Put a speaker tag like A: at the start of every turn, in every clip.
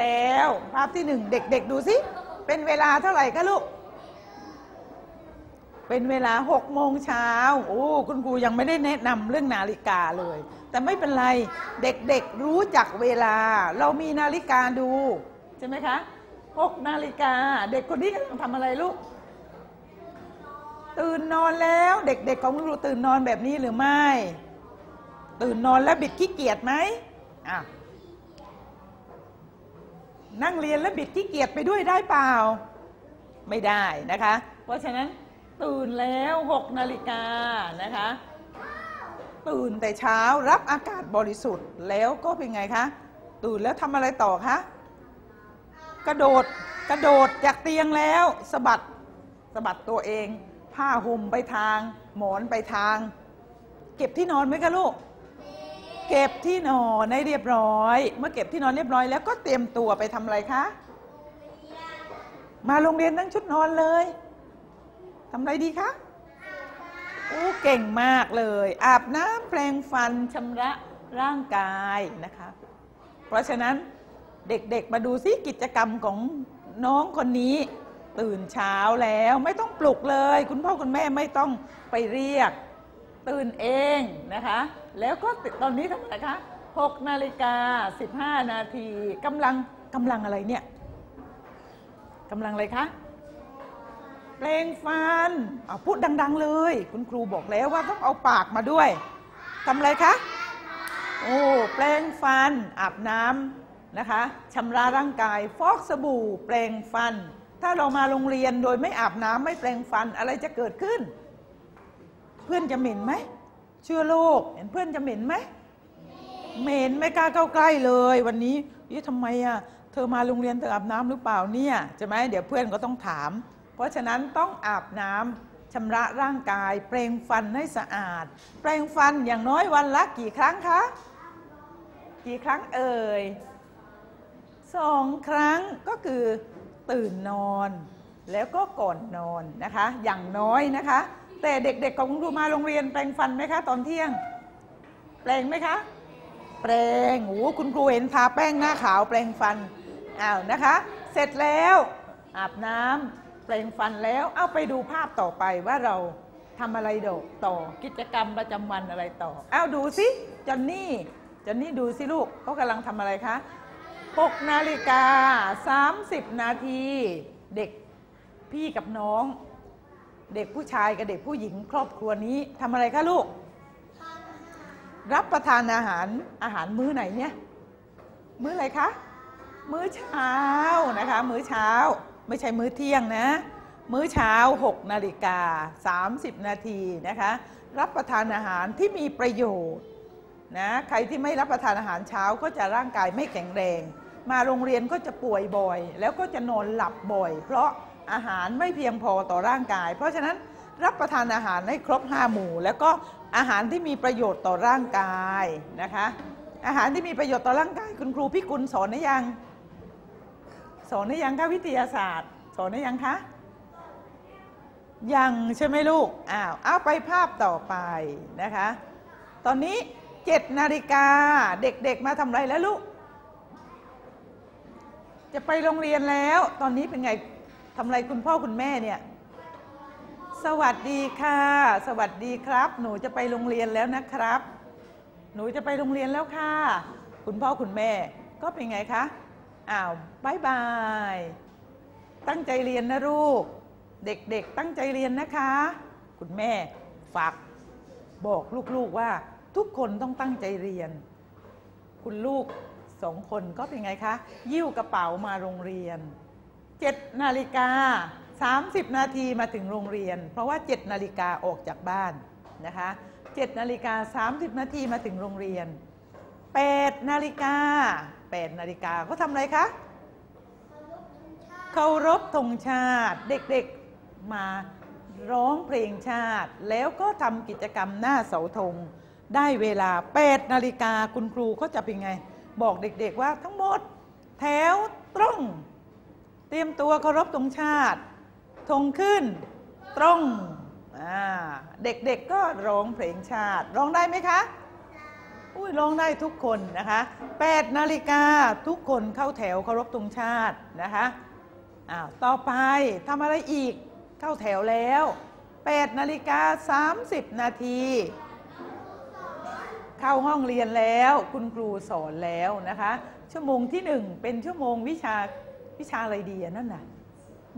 A: แล้ว ภาพที่หนึ่งเด็กๆดูสิ เป็นเวลาเท่าไหร่คะลูก เป็นเวลาหกโมงเช้าโอ้คุณครูยังไม่ได้แนะนำเรื่องนาฬิกาเลย แต่ไม่เป็นไรเด็กๆรู้จักเวลา เรามีนาฬิกาดู ใช่ไหมคะหกนาฬิกา เด็กคนนี้กำลังทำอะไรลูก ตื่นนอนแล้วเด็กๆของคุณครูตื่นนอนแบบนี้หรือไม่ ตื่นนอนแล้วบิดขี้เกียจไหมอะ นั่งเรียนแล้วบิดขี้เกียจไปด้วยได้เปล่า ไม่ได้นะคะ เพราะฉะนั้นตื่นแล้ว6นาฬิกานะคะ ตื่นแต่เช้ารับอากาศบริสุทธิ์ แล้วก็เป็นไงคะตื่นแล้วทำอะไรต่อคะกระโดดกระโดดจากเตียงแล้วสะบัดสะบัดตัวเอง ผ้าห่มไปทาง หมอนไปทาง เก็บที่นอนไหมคะลูก เก็บที่นอนให้เรียบร้อย เมื่อเก็บที่นอนเรียบร้อยแล้วก็เตรียมตัวไปทำอะไรคะ มาโรงเรียนตั้งชุดนอนเลยทำอะไรดีคะโอ้เก่งมากเลย อาบน้ำแปรงฟันชำระร่างกายนะคะ เพราะฉะนั้นเด็กๆมาดูซิกิจกรรมของน้องคนนี้ ตื่นเช้าแล้วไม่ต้องปลุกเลย คุณพ่อคุณแม่ไม่ต้องไปเรียก ตื่นเองนะคะ แล้วก็ตอนนี้ทำอะไรคะ6นาฬิกา15 นาทีกำลังกำลังอะไรเนี่ยกำลังอะไรคะแปลงฟันเอาพูดดัง ๆ เลย คุณครูบอกแล้วว่าต้องเอาปากมาด้วยทำอะไรคะโอ้แปลงฟัน อาบน้ำนะคะชำระร่างกาย ฟอกสบู่ แปลงฟัน ถ้าเรามาโรงเรียนโดยไม่อาบน้ำไม่แปลงฟันอะไรจะเกิดขึ้น เพื่อนจะเหม็นไหม เชื้อโรคเห็นเพื่อนจะเหม็นไหมเหม็นไม่กล้าเข้าใกล้เลย วันนี้ยี่ทำไมอะเธอมาโรงเรียนเธออาบน้ำหรือเปล่าเนี่ยใช่ไหมเดี๋ยวเพื่อนก็ต้องถาม เพราะฉะนั้นต้องอาบน้ำชำระร่างกายเปรงฟันให้สะอาด แปรงฟันอย่างน้อยวันละกี่ครั้งคะ กี่ครั้งเอ่ยสองครั้งก็คือตื่นนอน แล้วก็ก่อนนอนนะคะ อย่างน้อยนะคะ แต่เด็กๆของคุณครูมาโรงเรียนแปรงฟันไหมคะตอนเที่ยง แปรงไหมคะ แปรงโอ้คุณครูเห็นทาแป้งหน้าขาวแปรงฟันอ้าวนะคะ เสร็จแล้วอาบน้ำแปรงฟันแล้วเอาไปดูภาพต่อไปว่าเราทำอะไรดกต่อกิจกรรมประจำวันอะไรต่ออ้าวดูสิจอนนี่จอนนี่ดูสิลูกเขากำลังทำอะไรคะ6นาฬิกา 30 นาที เด็กพี่กับน้อง เด็กผู้ชายกับเด็กผู้หญิงครอบครัวนี้ทำอะไรคะลูก รับประทานอาหารอาหารมื้อไหนเนี่ย มื้ออะไรคะ มื้อเช้านะคะ มื้อเช้า ไม่ใช่มื้อเที่ยงนะ มื้อเช้า6นาฬิกา30 นาทีนะคะ รับประทานอาหารที่มีประโยชน์นะใครที่ไม่รับประทานอาหารเช้าก็จะร่างกายไม่แข็งแรง มาโรงเรียนก็จะป่วยบ่อย แล้วก็จะนอนหลับบ่อย เพราะ อาหารไม่เพียงพอต่อร่างกาย เพราะฉะนั้นรับประทานอาหารให้ครบห้าหมู่ แล้วก็อาหารที่มีประโยชน์ต่อร่างกายนะคะ อาหารที่มีประโยชน์ต่อร่างกาย คุณครูพี่กุลสอนได้ยัง สอนได้ยังคะวิทยาศาสตร์ สอนได้ยังคะยังใช่ไหมลูกอ้าวเอาไปภาพต่อไปนะคะ ตอนนี้เจ็ดนาฬิกาเด็กๆมาทำอะไรแล้วลูก จะไปโรงเรียนแล้ว ตอนนี้เป็นไง ทำอะไรคุณพ่อคุณแม่เนี่ย สวัสดีค่ะ สวัสดีครับ หนูจะไปโรงเรียนแล้วนะครับ หนูจะไปโรงเรียนแล้วค่ะ คุณพ่อคุณแม่ก็เป็นไงคะอ้าวบายบาย ตั้งใจเรียนนะลูก เด็กๆตั้งใจเรียนนะคะ คุณแม่ฝากบอกลูกๆว่าทุกคนต้องตั้งใจเรียน คุณลูกสองคนก็เป็นไงคะ ยิ้วกระเป๋ามาโรงเรียน 7นาฬิกา30 นาทีมาถึงโรงเรียน เพราะว่า 7 นาฬิกาออกจากบ้านนะคะ7นาฬิกา30 นาทีมาถึงโรงเรียน8นาฬิกา8นาฬิกาก็ทำอะไรคะเคารพธงชาติ เด็กๆมาร้องเพลงชาติ แล้วก็ทำกิจกรรมหน้าเสาธงได้เวลา8นาฬิกาคุณครูก็จะเป็นไง บอกเด็กๆว่าทั้งหมด แถวตรง เตรียมตัวเคารพธงชาติธงขึ้น ตรงเด็กๆก็ร้องเพลงชาติ ร้องได้ไหมคะอุ้ยร้องได้ทุกคนนะคะ8นาฬิกาทุกคนเข้าแถวเคารพธงชาตินะคะอ้าวต่อไปทำอะไรอีกเข้าแถวแล้ว8นาฬิกา30 นาที เข้าห้องเรียนแล้ว คุณครูสอนแล้วนะคะ ชั่วโมงที่หนึ่งเป็นชั่วโมงวิชา วิชาอะไรดีอะนั่นน่ะ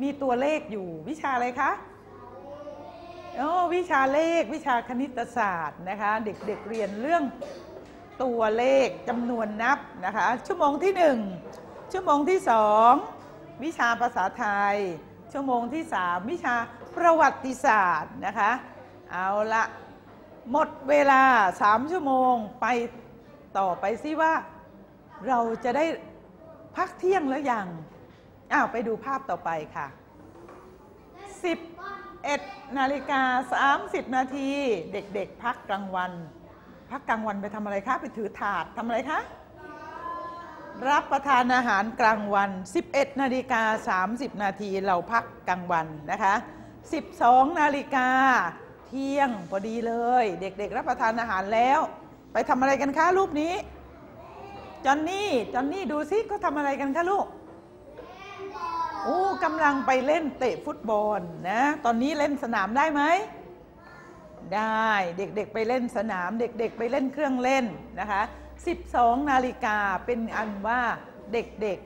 A: มีตัวเลขอยู่วิชาอะไรคะโอ้วิชาเลขวิชาคณิตศาสตร์นะคะ เด็กๆเเรียนเรื่องตัวเลขจำนวนนับนะคะ ชั่วโมงที่หนึ่งชั่วโมงที่สองวิชาภาษาไทย ชั่วโมงที่สามวิชาประวัติศาสตร์นะคะ เอาละหมดเวลาสามชั่วโมงไปต่อไปซิว่า เราจะได้พักเที่ยงแล้วยัง อ้าวไปดูภาพต่อไปค่ะ 11นาฬิกา30 นาทีเด็กๆ พักกลางวัน พักกลางวันไปทำอะไรคะ ไปถือถาดทำอะไรคะ รับประทานอาหารกลางวัน 11นาฬิกา30 นาทีเราพักกลางวันนะคะ 12นาฬิกาเที่ยงพอดีเลย เด็กๆ รับประทานอาหารแล้ว ไปทำอะไรกันคะรูปนี้จอนนี่จอนนี่ดูซิเขาทำอะไรกันคะลูก กำลังไปเล่นเตะฟุตบอลนะ ตอนนี้เล่นสนามได้ไหม ได้เด็กๆไปเล่นสนาม เด็กๆไปเล่นเครื่องเล่นนะคะ 12 นาฬิกาเป็นอันว่าเด็ก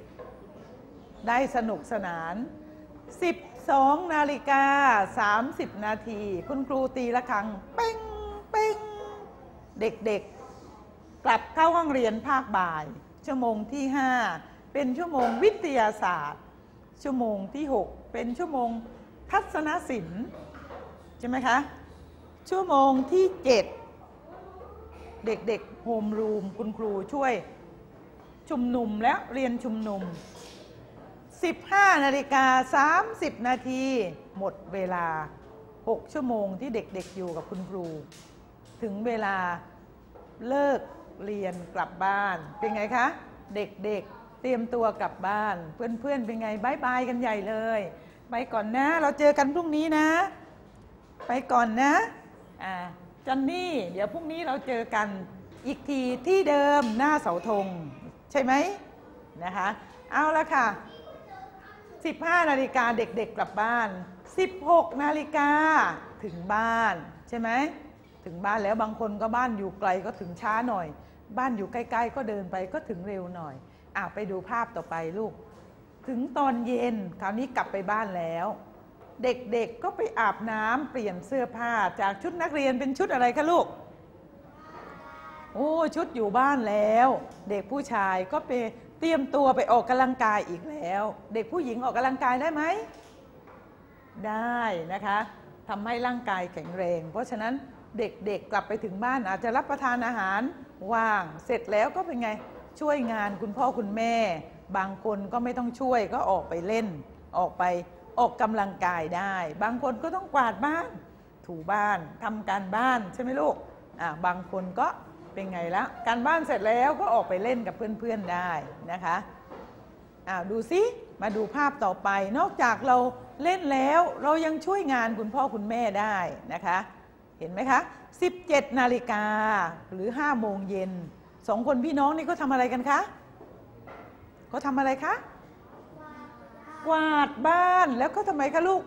A: ๆได้สนุกสนาน 12 นาฬิกา 30 นาที คุณครูตีละครังเป้งเป้งเด็กๆ กลับเข้าห้องเรียนภาคบ่าย ชั่วโมงที่ 5 เป็นชั่วโมงวิทยาศาสตร์ ชั่วโมงที่ 6 เป็นชั่วโมงทัศนศิลป์ใช่ไหมคะ ชั่วโมงที่ 7 เด็กๆโฮมรูมคุณครูช่วยชุมนุมและเรียนชุมนุม 15 นาฬิกา 30 นาทีหมดเวลา 6 ชั่วโมงที่เด็กๆอยู่กับคุณครู ถึงเวลาเลิกเรียนกลับบ้าน เป็นไงคะ เด็กๆ เตรียมตัวกลับบ้าน เพื่อนๆเป็นไงบายบายกันใหญ่เลย ไปก่อนนะ เราเจอกันพรุ่งนี้นะ ไปก่อนนะอ่าจอนนี่ เดี๋ยวพรุ่งนี้เราเจอกันอีกทีที่เดิมหน้าเสาธง ใช่ไหมนะคะ เอาละค่ะ 15 นาฬิกาเด็กๆกลับบ้าน 16 นาฬิกาถึงบ้าน ใช่ไหมถึงบ้านแล้วบางคนก็บ้านอยู่ไกลก็ถึงช้าหน่อย บ้านอยู่ใกล้ ๆ ก็เดินไปก็ถึงเร็วหน่อย อะไปดูภาพต่อไปลูก ถึงตอนเย็นคราวนี้กลับไปบ้านแล้ว เด็กๆก็ไปอาบน้ำเปลี่ยนเสื้อผ้าจากชุดนักเรียนเป็นชุดอะไรคะลูกโอ้ชุดอยู่บ้านแล้ว เด็กผู้ชายก็ไปเตรียมตัวไปออกกำลังกายอีกแล้ว เด็กผู้หญิงออกกำลังกายได้ไหม ได้นะคะทำให้ร่างกายแข็งแรง เพราะฉะนั้นเด็กๆกลับไปถึงบ้านอาจจะรับประทานอาหารว่าง เสร็จแล้วก็เป็นไง ช่วยงานคุณพ่อคุณแม่ บางคนก็ไม่ต้องช่วยก็ออกไปเล่น ออกไปออกกำลังกายได้ บางคนก็ต้องกวาดบ้าน ถูบ้านทำการบ้านใช่ไหมลูกอ่าบางคนก็เป็นไงละการบ้านเสร็จแล้วก็ออกไปเล่นกับเพื่อนๆได้นะคะอ่าดูซิมาดูภาพต่อไป นอกจากเราเล่นแล้วเรายังช่วยงานคุณพ่อคุณแม่ได้นะคะ เห็นไหมคะ 17 นาฬิกาหรือ 5 โมงเย็น สองคนพี่น้องนี่เขาทำอะไรกันคะเขาทำอะไรคะ กวาดบ้านแล้วก็ทำไมคะลูก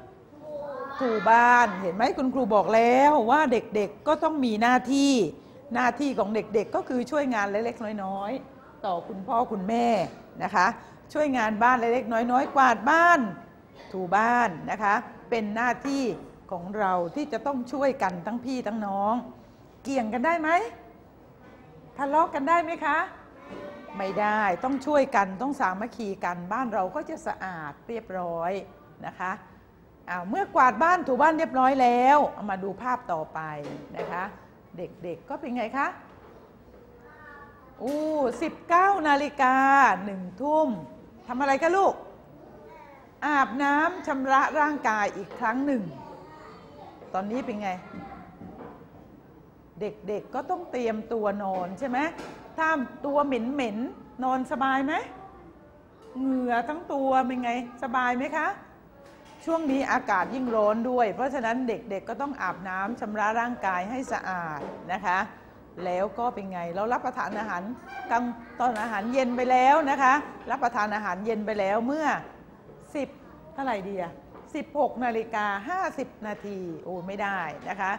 A: ถูบ้านเห็นไหมคุณครูบอกแล้วว่าเด็กๆก็ต้องมีหน้าที่หน้าที่ของเด็กๆก็คือช่วยงานเล็กๆน้อยๆ ต่อคุณพ่อคุณแม่นะคะ ช่วยงานบ้านเล็กๆน้อยๆ กวาดบ้าน ถูบ้านนะคะ เป็นหน้าที่ของเราที่จะต้องช่วยกันทั้งพี่ทั้งน้อง เกี่ยงกันได้ไหม ทะเลาะกันได้ไหมคะ ไม่ได้ต้องช่วยกันต้องสามัคคีกันบ้านเราก็จะสะอาดเรียบร้อยนะคะอาเมื่อกวาดบ้านถูบ้านเรียบร้อยแล้วเอามาดูภาพต่อไปนะคะ เด็กๆก็เป็นไงคะอู้สิบเก้านาฬิกาหนึ่งทุ่มทำอะไรกันลูก อาบน้ำชำระร่างกายอีกครั้งหนึ่ง ตอนนี้เป็นไง เด็กๆก็ต้องเตรียมตัวนอนใช่ไหมถ้าตัวเหม็นๆนอนสบายไหมเหงื่อทั้งตัวเป็นไงสบายไหมคะ ช่วงนี้อากาศยิ่งร้อนด้วย เพราะฉะนั้นเด็กๆก็ต้องอาบน้ำชำระร่างกายให้สะอาดนะคะ แล้วก็เป็นไงเรารับประทานอาหารกลางตอนอาหารเย็นไปแล้วนะคะ รับประทานอาหารเย็นไปแล้วเมื่อ 10เท่าไหร่ดีอะ16นาฬิกา50 นาทีโอ้ไม่ได้นะคะ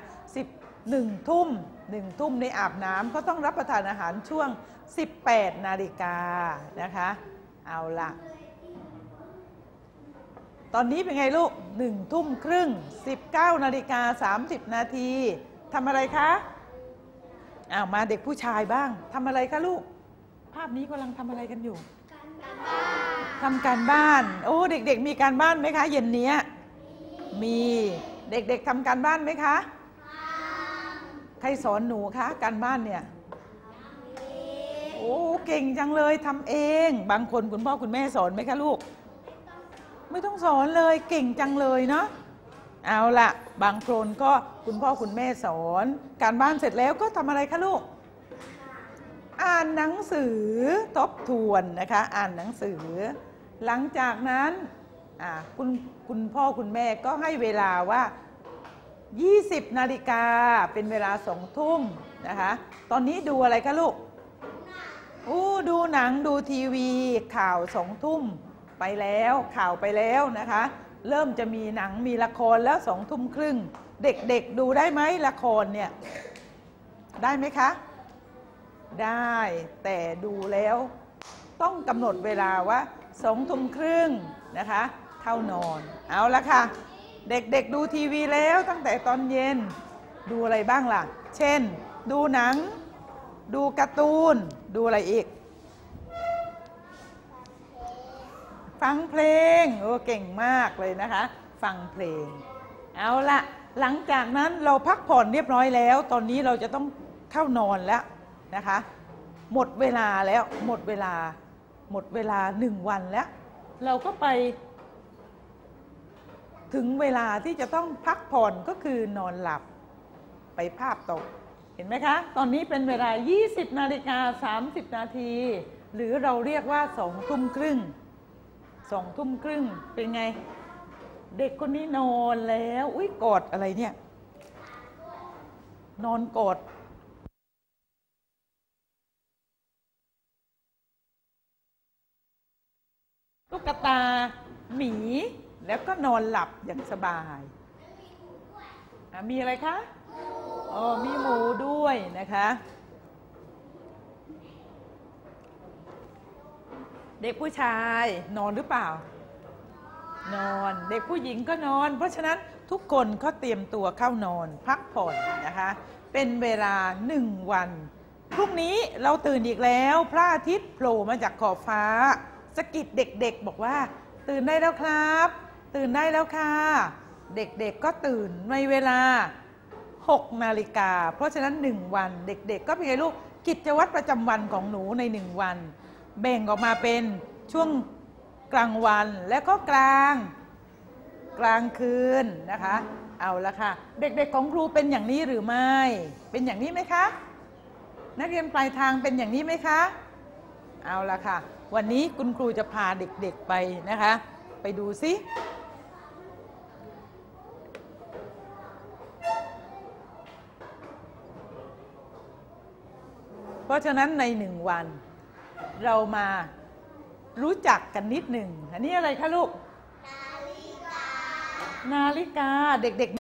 A: 11ทุ่ม1ทุ่มในอาบน้ำก็ต้องรับประทานอาหารช่วง 18 นาฬิกานะคะ เอาละตอนนี้เป็นไงลูก1ทุ่มครึ่ง 19นาฬิกา30 นาทีทำอะไรคะอ้าวมาเด็กผู้ชายบ้างทำอะไรคะลูก ภาพนี้กำลังทำอะไรกันอยู่ทำการบ้าน โอ้เด็กๆ มีการบ้านไหมคะ เย็นเนี้ยมีเด็กๆทำการบ้านไหมคะ ใครสอนหนูคะการบ้านเนี่ยโอ้เก่งจังเลยทำเอง บางคนคุณพ่อคุณแม่สอนไหมคะลูก ไม่ต้องสอนเลยเก่งจังเลยเนาะเอาละบางคนก็คุณพ่อคุณแม่สอน การบ้านเสร็จแล้วก็ทำอะไรคะลูก อ่านหนังสือทบทวนนะคะ อ่านหนังสือ หลังจากนั้นคุณคุณพ่อคุณแม่ก็ให้เวลาว่า 20 นาฬิกาเป็นเวลาสองทุ่มนะคะ ตอนนี้ดูอะไรคะลูกอู้ดูหนังดูทีวีข่าวสองทุ่มไปแล้วข่าวไปแล้วนะคะ เริ่มจะมีหนังมีละครแล้วสองทุ่มครึ่ง เด็กๆดูได้ไหมละครเนี่ย ได้ไหมคะ ได้แต่ดูแล้ว ต้องกำหนดเวลาว่าสองทุ่มครึ่งนะคะ เข้านอนเอาละค่ะ เด็กๆดูทีวีแล้วตั้งแต่ตอนเย็นดูอะไรบ้างล่ะ เช่น ดูหนัง ดูการ์ตูน ดูอะไรอีก ฟังเพลง โอ้เก่งมากเลยนะคะ ฟังเพลง เอาละหลังจากนั้นเราพักผ่อนเรียบร้อยแล้ว ตอนนี้เราจะต้องเข้านอนแล้วนะคะ หมดเวลาแล้วหมดเวลา หมดเวลาหนึ่งวันแล้ว เราก็ไป ถึงเวลาที่จะต้องพักผ่อนก็คือนอนหลับไปภาพตก เห็นไหมคะ ตอนนี้เป็นเวลา 20 นาฬิกา 30 นาที หรือเราเรียกว่า2ทุ่มครึ่ง2ทุ่มครึ่งเป็นไง เด็กคนนี้นอนแล้ว อุ้ยกอดอะไรเนี่ย นอนกอดตุ๊กตาหมี แล้วก็นอนหลับอย่างสบายอะมีอะไรคะอ๋อมีหมูด้วยนะคะ เด็กผู้ชายนอนหรือเปล่า นอนเด็กผู้หญิงก็นอน เพราะฉะนั้นทุกคนก็เตรียมตัวเข้านอนพักผ่อนนะคะ เป็นเวลาหนึ่งวันพรุ่งนี้เราตื่นอีกแล้ว พระอาทิตย์โผล่มาจากขอบฟ้าสกิดเด็กๆ บอกว่า ตื่นได้แล้วครับ ตื่นได้แล้วค่ะ เด็กๆก็ตื่นในเวลา 6 นาฬิกา เพราะฉะนั้น 1 วันเด็กๆ ก็เป็นไงลูกกิจวัตรประจำวันของหนูใน 1 วัน แบ่งออกมาเป็นช่วงกลางวันและก็กลางกลางคืนนะคะ เอาละค่ะ เด็กๆของครูเป็นอย่างนี้หรือไม่ เป็นอย่างนี้ไหมคะ นักเรียนปลายทางเป็นอย่างนี้ไหมคะ เอาละค่ะ วันนี้คุณครูจะพาเด็กๆไปนะคะ ไปดูซิ เพราะฉะนั้นในหนึ่งวัน เรามารู้จักกันนิดหนึ่ง อันนี้อะไรคะลูก นาฬิกา นาฬิกาเด็กๆ